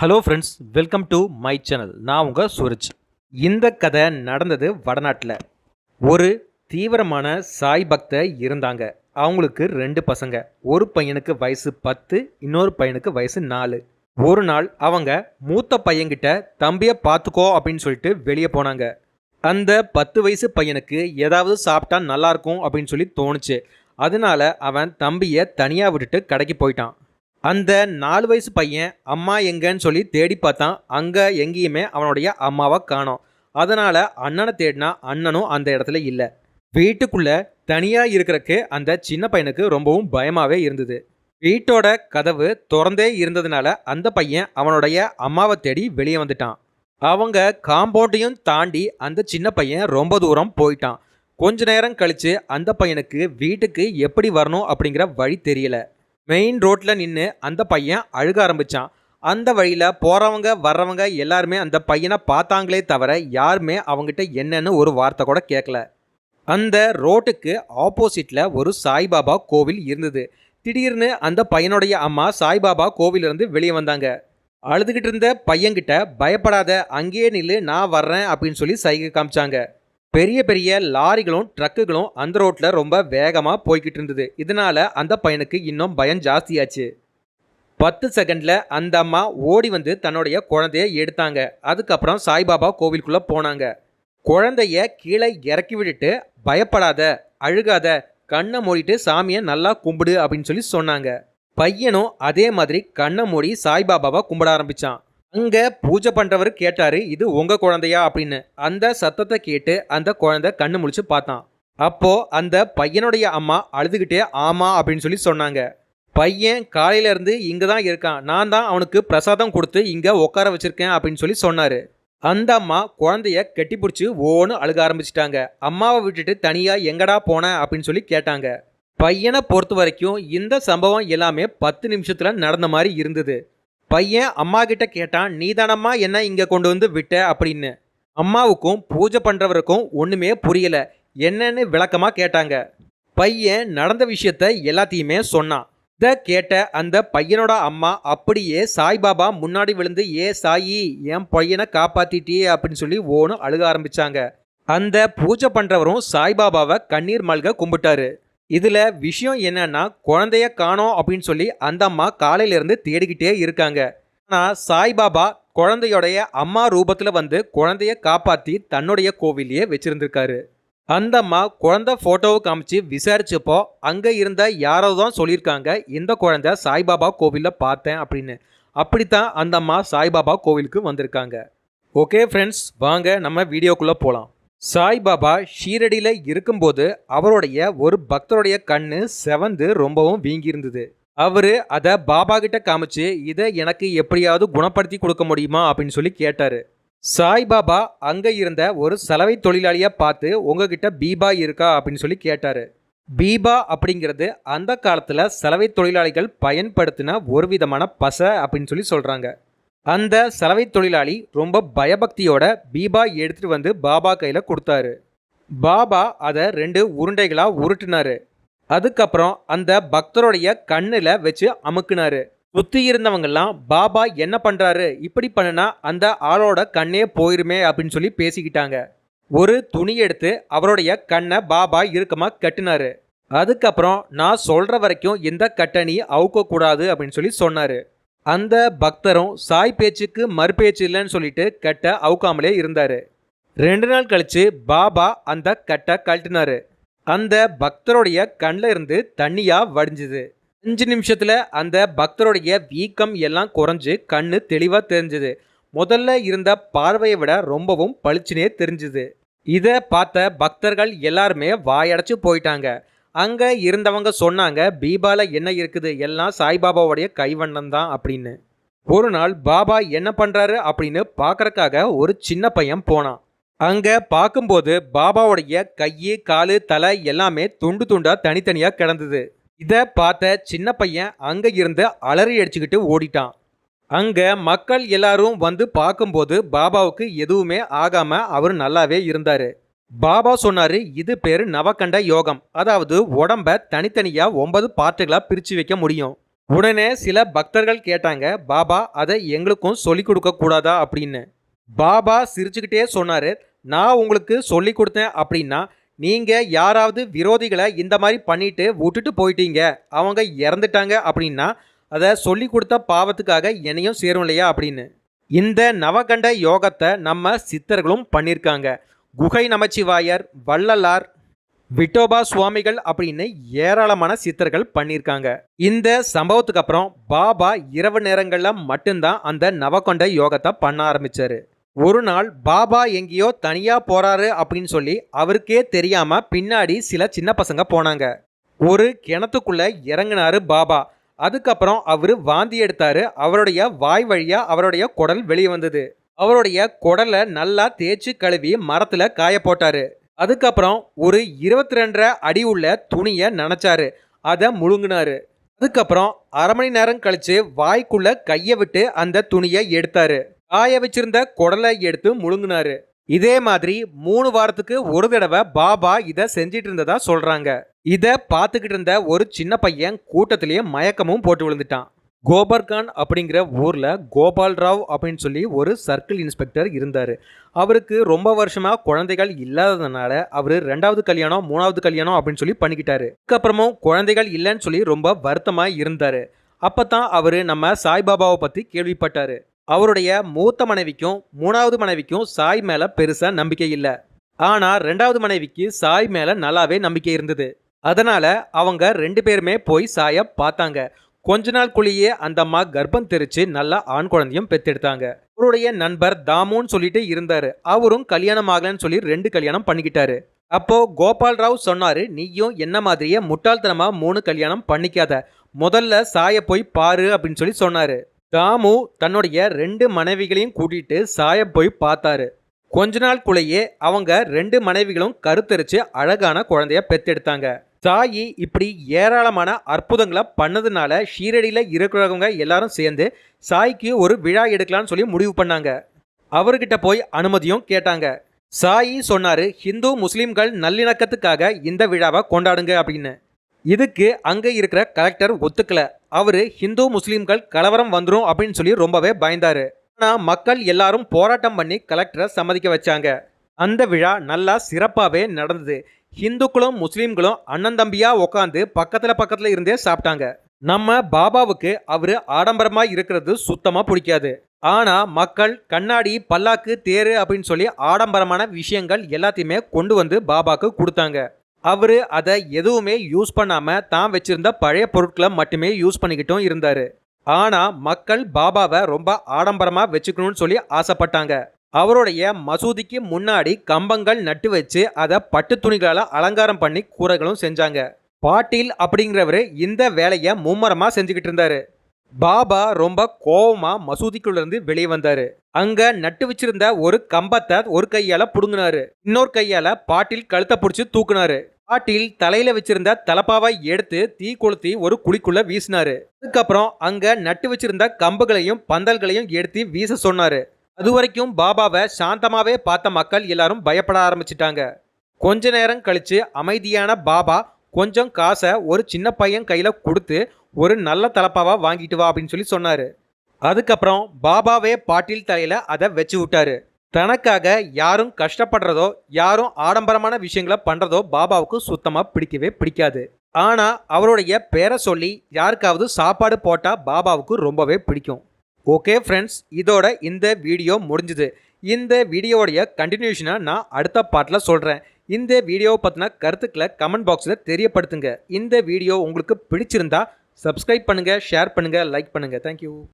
Hello friends welcome to my channel நான் உங்கள் சூரஜ். இந்த கதை நடந்தது வடநாட்டில். ஒரு தீவிரமான சாய் பக்தர் இருந்தாங்க. அவங்களுக்கு ரெண்டு பசங்க. ஒரு பையனுக்கு வயசு பத்து இன்னொரு பையனுக்கு வயசு நாலு. ஒரு நாள் அவங்க மூத்த பையன்கிட்ட தம்பியை பார்த்துக்கோ அப்படின்னு சொல்லிட்டு வெளியே போனாங்க. அந்த பத்து வயசு பையனுக்கு ஏதாவது சாப்பிட்டா நல்லாயிருக்கும் அப்படின்னு சொல்லி தோணுச்சு. அதனால அவன் தம்பியை தனியாக விட்டுட்டு கடைக்கு போயிட்டான். அந்த நாலு வயசு பையன் அம்மா எங்கன்னு சொல்லி தேடி பார்த்தான். அங்கே எங்கேயுமே அவனுடைய அம்மாவை காணோம். அதனால் அண்ணனை தேடினா அண்ணனும் அந்த இடத்துல இல்லை. வீட்டுக்குள்ளே தனியாக இருக்கிறக்கு அந்த சின்ன பையனுக்கு ரொம்பவும் பயமாகவே இருந்தது. வீட்டோட கதவு திறந்தே இருந்ததுனால அந்த பையன் அவனுடைய அம்மாவை தேடி வெளியே வந்துட்டான். அவங்க காம்பவுண்டையும் தாண்டி அந்த சின்ன பையன் ரொம்ப தூரம் போயிட்டான். கொஞ்ச நேரம் கழித்து அந்த பையனுக்கு வீட்டுக்கு எப்படி வரணும் அப்படிங்கிற வழி தெரியலை. மெயின் ரோட்டில் நின்று அந்த பையன் அழுக ஆரம்பித்தான் அந்த வழியில் போகிறவங்க வர்றவங்க எல்லாருமே அந்த பையனை பார்த்தாங்களே தவிர யாருமே அவங்ககிட்ட என்னன்னு ஒரு வார்த்தை கூட கேட்கல அந்த ரோட்டுக்கு ஆப்போசிட்டில் ஒரு சாய்பாபா கோவில் இருந்தது. திடீர்னு அந்த பையனுடைய அம்மா சாய்பாபா கோவிலிருந்து வெளியே வந்தாங்க. அழுதுகிட்டு இருந்த பையன்கிட்ட பயப்படாத அங்கேயே நில்லு நான் வர்றேன் அப்படின்னு சொல்லி சைகை காமிச்சாங்க. பெரிய பெரிய லாரிகளும் ட்ரக்குகளும் அந்த ரோட்டில் ரொம்ப வேகமாக போய்கிட்டு இருந்தது. இதனால அந்த பையனுக்கு இன்னும் பயம் ஜாஸ்தியாச்சு. பத்து செகண்டில் அந்த அம்மா ஓடி வந்து தன்னுடைய குழந்தைய எடுத்தாங்க. அதுக்கப்புறம் சாய்பாபா கோவிலுக்குள்ளே போனாங்க. குழந்தைய கீழே இறக்கி விட்டுட்டு பயப்படாத அழுகாத கண்ணை மூடிட்டு சாமியை நல்லா கும்பிடு அப்படின்னு சொல்லி சொன்னாங்க. பையனும் அதே மாதிரி கண்ணை மூடி சாய்பாபாவை கும்பிட ஆரம்பித்தான் இங்கே பூஜை பண்ணுறவர் கேட்டார் இது உங்கள் குழந்தையா? அப்படின்னு. அந்த சத்தத்தை கேட்டு அந்த குழந்தை கண்ணு முழிச்சு பார்த்தான். அப்போது அந்த பையனுடைய அம்மா அழுதுகிட்டே ஆமா அப்படின்னு சொல்லி சொன்னாங்க. பையன் காலையிலேருந்து இங்கே தான் இருக்கான். நான் தான் அவனுக்கு பிரசாதம் கொடுத்து இங்கே உட்கார வச்சுருக்கேன் அப்படின்னு சொல்லி சொன்னார். அந்த அம்மா குழந்தைய கட்டிப்பிடிச்சி ஓன்னு அழுக ஆரம்பிச்சிட்டாங்க. அம்மாவை விட்டுட்டு தனியாக எங்கடா போன? அப்படின்னு சொல்லி கேட்டாங்க. பையனை பொறுத்த வரைக்கும் இந்த சம்பவம் எல்லாமே பத்து நிமிஷத்தில் நடந்த மாதிரி இருந்தது. பையன் அம்மா கிட்ட கேட்டான் நீதானம்மா என்ன இங்கே கொண்டு வந்து விட்ட? அப்படின்னு. அம்மாவுக்கும் பூஜை பண்ணுறவருக்கும் ஒன்றுமே புரியலை. என்னன்னு விளக்கமாக கேட்டாங்க. பையன் நடந்த விஷயத்த எல்லாத்தையுமே சொன்னான். இதை கேட்ட அந்த பையனோட அம்மா அப்படியே சாய்பாபா முன்னாடி விழுந்து ஏ சாயி என் பையனை காப்பாற்றிட்டியே அப்படின்னு சொல்லி ஓனும் அழுக ஆரம்பிச்சாங்க. அந்த பூஜை பண்ணுறவரும் சாய்பாபாவை கண்ணீர் மல்க கும்பிட்டாரு. இதில் விஷயம் என்னன்னா குழந்தைய காணோம் அப்படின்னு சொல்லி அந்த அம்மா காலையிலேருந்து தேடிக்கிட்டே இருக்காங்க. ஆனால் சாய்பாபா குழந்தையோடைய அம்மா ரூபத்தில் வந்து குழந்தைய காப்பாற்றி தன்னுடைய கோவிலையே வச்சுருந்துருக்காரு. அந்த அம்மா குழந்தை ஃபோட்டோவை காமிச்சு விசாரிச்சப்போ அங்கே இருந்த யாரோ தான் சொல்லியிருக்காங்க இந்த குழந்தை சாய்பாபா கோவிலில் பார்த்தேன் அப்படின்னு. அப்படித்தான் அந்த அம்மா சாய்பாபா கோவிலுக்கு வந்திருக்காங்க. ஓகே ஃப்ரெண்ட்ஸ் வாங்க நம்ம வீடியோக்குள்ளே போகலாம் சாய்பாபா ஷீரடியில் இருக்கும்போது அவருடைய ஒரு பக்தருடைய கண்ணு செவந்து ரொம்பவும் வீங்கியிருந்தது. அவரு அதை பாபா கிட்ட காமிச்சு இதை எனக்கு எப்படியாவது குணப்படுத்தி கொடுக்க முடியுமா? அப்படின்னு சொல்லி கேட்டாரு. சாய்பாபா அங்கே இருந்த ஒரு சலவை தொழிலாளியை பார்த்து உங்ககிட்ட பீபா இருக்கா? அப்படின்னு சொல்லி கேட்டாரு. பீபா அப்படிங்கிறது அந்த காலத்தில் சலவை தொழிலாளிகள் பயன்படுத்தின ஒரு விதமான பசை அப்படின்னு சொல்லி சொல்கிறாங்க அந்த சலவை தொழிலாளி ரொம்ப பயபக்தியோட பீபா எடுத்துட்டு வந்து பாபா கையில் கொடுத்தாரு. பாபா அதை ரெண்டு உருண்டைகளாக உருட்டுனாரு. அதுக்கப்புறம் அந்த பக்தருடைய கண்ணில் வச்சு அமுக்குனாரு. சுற்றி இருந்தவங்கெல்லாம் பாபா என்ன பண்ணுறாரு இப்படி பண்ணுனா அந்த ஆளோட கண்ணே போயிருமே அப்படின்னு சொல்லி பேசிக்கிட்டாங்க. ஒரு துணி எடுத்து அவருடைய கண்ணை பாபா இறுக்கமாக கட்டினாரு. அதுக்கப்புறம் நான் சொல்கிற வரைக்கும் இந்த கட்டணி அவுக்கக்கூடாது அப்படின்னு சொல்லி சொன்னார். அந்த பக்தரும் சாய் பேச்சுக்கு மறுபேச்சு இல்லைன்னு சொல்லிட்டு கட்டை அவுக்காமலே இருந்தார். ரெண்டு நாள் கழித்து பாபா அந்த கட்டை கழட்டினார். அந்த பக்தருடைய கண்ணில் இருந்து தண்ணியாக வடிஞ்சுது. அஞ்சு நிமிஷத்தில் அந்த பக்தருடைய வீக்கம் எல்லாம் குறைஞ்சு கண்ணு தெளிவாக தெரிஞ்சுது. முதல்ல இருந்த பார்வையை விட ரொம்பவும் பளிச்சுனே தெரிஞ்சுது. இதை பார்த்த பக்தர்கள் எல்லாருமே வாயடைச்சு போயிட்டாங்க. அங்கே இருந்தவங்க சொன்னாங்க பீபால என்ன இருக்குது? எல்லாம் சாய்பாபாவுடைய கைவண்ணம் தான் அப்படின்னு. ஒரு நாள் பாபா என்ன பண்ணுறாரு அப்படின்னு பார்க்கறக்காக ஒரு சின்ன பையன் போனான். அங்கே பார்க்கும்போது பாபாவுடைய கையு காலு தலை எல்லாமே துண்டு துண்டாக தனித்தனியாக கிடந்தது. இதை பார்த்த சின்ன பையன் அங்கே இருந்து அலறி அடிச்சுக்கிட்டு ஓடிட்டான். அங்கே மக்கள் எல்லாரும் வந்து பார்க்கும்போது பாபாவுக்கு எதுவுமே ஆகாமல் அவர் நல்லாவே இருந்தார். பாபா சொன்னாரு இது பேர் நவகண்ட யோகம். அதாவது உடம்ப தனித்தனியா ஒன்பது பார்ட்டுகளா பிரிச்சு வைக்க முடியும். உடனே சில பக்தர்கள் கேட்டாங்க பாபா அதை எங்களுக்கும் சொல்லிக் கொடுக்க கூடாதா? அப்படின்னு. பாபா சிரிச்சுக்கிட்டே சொன்னாரு நான் உங்களுக்கு சொல்லி கொடுத்தேன் அப்படின்னா நீங்க யாராவது விரோதிகளை இந்த மாதிரி பண்ணிட்டு விட்டுட்டு போயிட்டீங்க. அவங்க இறந்துட்டாங்க அப்படின்னா அதை சொல்லி கொடுத்த பாவத்துக்காக என்னையும் சேரும் இல்லையா? அப்படின்னு. இந்த நவகண்ட யோகத்தை நம்ம சித்தர்களும் பண்ணியிருக்காங்க குகை நமச்சிவாயர் வள்ளலார் விட்டோபா சுவாமிகள் அப்படின்னு ஏராளமான சித்தர்கள் பண்ணியிருக்காங்க. இந்த சம்பவத்துக்கு அப்புறம் பாபா இரவு நேரங்களில் மட்டும்தான் அந்த நவகொண்ட யோகத்தை பண்ண ஆரம்பித்தார் ஒரு நாள் பாபா எங்கேயோ தனியாக போகிறாரு அப்படின்னு சொல்லி அவருக்கே தெரியாமல் பின்னாடி சில சின்ன பசங்க போனாங்க. ஒரு கிணத்துக்குள்ளே இறங்கினாரு பாபா. அதுக்கப்புறம் அவர் வாந்தி எடுத்தாரு. அவருடைய வாய் வழியாக அவருடைய குடல் வெளியே வந்தது. அவருடைய குடலை நல்லா தேய்ச்சி கழுவி மரத்தில் காய போட்டாரு. அதுக்கப்புறம் ஒரு இருபத்தி ரெண்டரை அடி உள்ள துணியை நினச்சாரு. அதை முழுங்கினாரு. அதுக்கப்புறம் அரை மணி நேரம் கழிச்சு வாய்க்குள்ள கையை விட்டு அந்த துணியை எடுத்தாரு. காய வச்சிருந்த குடலை எடுத்து முழுங்கினாரு. இதே மாதிரி மூணு வாரத்துக்கு ஒரு தடவை பாபா இதை செஞ்சிட்டு இருந்ததா சொல்றாங்க. இதை பார்த்துக்கிட்டு இருந்த ஒரு சின்ன பையன் கூட்டத்திலேயே மயக்கமும் போட்டு விழுந்துட்டான். கோபர்கான் அப்படிங்கிற ஊரில் கோபால் ராவ் அப்படின்னு சொல்லி ஒரு சர்க்கிள் இன்ஸ்பெக்டர் இருந்தார். அவருக்கு ரொம்ப வருஷமாக குழந்தைகள் இல்லாததுனால அவர் ரெண்டாவது கல்யாணம் மூணாவது கல்யாணம் அப்படின்னு சொல்லி பண்ணிக்கிட்டாரு. அதுக்கப்புறமும் குழந்தைகள் இல்லைன்னு சொல்லி ரொம்ப வருத்தமாக இருந்தார். அப்போ தான் அவர் நம்ம சாய்பாபாவை பற்றி கேள்விப்பட்டார். அவருடைய மூத்த மனைவிக்கும் மூணாவது மனைவிக்கும் சாய் மேலே பெருசாக நம்பிக்கை இல்லை. ஆனால் ரெண்டாவது மனைவிக்கு சாய் மேலே நல்லாவே நம்பிக்கை இருந்தது. அதனால் அவங்க ரெண்டு பேருமே போய் சாயை பார்த்தாங்க. கொஞ்ச நாள்குள்ளேயே அந்த அம்மா கர்ப்பம் தெரிச்சு நல்லா ஆண் குழந்தையும் பெத்தெடுத்தாங்க. அவருடைய நண்பர் தாமுன்னு சொல்லிட்டு இருந்தாரு. அவரும் கல்யாணம் ஆகலன்னு சொல்லி ரெண்டு கல்யாணம் பண்ணிக்கிட்டாரு. அப்போ கோபால் ராவ் சொன்னாரு நீயும் என்ன மாதிரியே முட்டாள்தனமா மூணு கல்யாணம் பண்ணிக்காத. முதல்ல சாய போய் பாரு அப்படின்னு சொல்லி சொன்னாரு. தாமு தன்னுடைய ரெண்டு மனைவிகளையும் கூட்டிட்டு சாய போய் பார்த்தாரு. கொஞ்ச நாள்குள்ளேயே அவங்க ரெண்டு மனைவிகளும் கருத்தரிச்சு அழகான குழந்தைய பெத்தெடுத்தாங்க. சாயி இப்படி ஏராளமான அற்புதங்களை பண்ணதுனால ஷீரடியில் இருக்கிறவங்க எல்லாரும் சேர்ந்து சாய்க்கு ஒரு விழா எடுக்கலான்னு சொல்லி முடிவு பண்ணாங்க. அவர்கிட்ட போய் அனுமதியும் கேட்டாங்க. சாயி சொன்னார் ஹிந்து முஸ்லீம்கள் நல்லிணக்கத்துக்காக இந்த விழாவை கொண்டாடுங்க அப்படின்னு. இதுக்கு அங்கே இருக்கிற கலெக்டர் ஒத்துக்கல. அவர் ஹிந்து முஸ்லீம்கள் கலவரம் வந்துடும் அப்படின்னு சொல்லி ரொம்பவே பயந்தார். ஆனால் மக்கள் எல்லாரும் போராட்டம் பண்ணி கலெக்டரை சம்மதிக்க வச்சாங்க. அந்த விழா நல்லா சிறப்பாகவே நடந்தது. ஹிந்துக்களும் முஸ்லீம்களும் அண்ணன் தம்பியா உட்காந்து பக்கத்தில் பக்கத்தில் இருந்தே சாப்பிட்டாங்க. நம்ம பாபாவுக்கு அவரு ஆடம்பரமா இருக்கிறது சுத்தமா பிடிக்காது. ஆனா மக்கள் கண்ணாடி பல்லாக்கு தேரு அப்படின்னு சொல்லி ஆடம்பரமான விஷயங்கள் எல்லாத்தையுமே கொண்டு வந்து பாபாக்கு கொடுத்தாங்க. அவர் அதை எதுவுமே யூஸ் பண்ணாமல் தான் வச்சிருந்த பழைய பொருட்களை மட்டுமே யூஸ் பண்ணிக்கிட்டும் இருந்தார். ஆனால் மக்கள் பாபாவை ரொம்ப ஆடம்பரமாக வச்சுக்கணும்னு சொல்லி ஆசைப்பட்டாங்க. அவருடைய மசூதிக்கு முன்னாடி கம்பங்கள் நட்டு வச்சு அதை பட்டு துணிகளால் அலங்காரம் பண்ணி கூரைகளும் செஞ்சாங்க. பாட்டீல் அப்படிங்கிறவர் இந்த வேலையை மும்மரமாக செஞ்சுக்கிட்டு இருந்தாரு. பாபா ரொம்ப கோபமாக மசூதிக்குள்ளேருந்து வெளியே வந்தார். அங்கே நட்டு வச்சிருந்த ஒரு கம்பத்தை ஒரு கையால் பிடுங்கினாரு. இன்னொரு கையால் பாட்டில் கழுத்தை பிடிச்சி தூக்குனாரு. பாட்டில் தலையில வச்சிருந்த தலப்பாவை எடுத்து தீ கொளுத்தி ஒரு குழிக்குள்ள வீசினாரு. அதுக்கப்புறம் அங்க நட்டு வச்சிருந்த கம்புகளையும் பந்தல்களையும் எடுத்து வீச சொன்னாரு. அது வரைக்கும் பாபாவை சாந்தமாகவே பார்த்த மக்கள் எல்லாரும் பயப்பட ஆரம்பிச்சிட்டாங்க. கொஞ்ச நேரம் கழித்து அமைதியான பாபா கொஞ்சம் காசை ஒரு சின்ன பையன் கையில் கொடுத்து ஒரு நல்ல தலப்பாவாக வாங்கிட்டு வா அப்படின்னு சொல்லி சொன்னார். அதுக்கப்புறம் பாபாவே பாட்டில் தலையில் அதை வச்சு விட்டாரு. தனக்காக யாரும் கஷ்டப்படுறதோ யாரும் ஆடம்பரமான விஷயங்களை பண்ணுறதோ பாபாவுக்கு சுத்தமாக பிடிக்கவே பிடிக்காது. ஆனால் அவருடைய பேரை சொல்லி யாருக்காவது சாப்பாடு போட்டால் பாபாவுக்கு ரொம்பவே பிடிக்கும். ஓகே ஃப்ரெண்ட்ஸ் இதோட இந்த வீடியோ முடிஞ்சுது. இந்த வீடியோவுடைய கண்டினியூஷனை நான் அடுத்த பாட்டில் சொல்கிறேன் இந்த வீடியோவை பற்றின கருத்துக்களை கமெண்ட் பாக்ஸில் தெரியப்படுத்துங்க. இந்த வீடியோ உங்களுக்கு பிடிச்சிருந்தா சப்ஸ்கிரைப் பண்ணுங்கள் ஷேர் பண்ணுங்கள் லைக் பண்ணுங்கள் தேங்க்யூ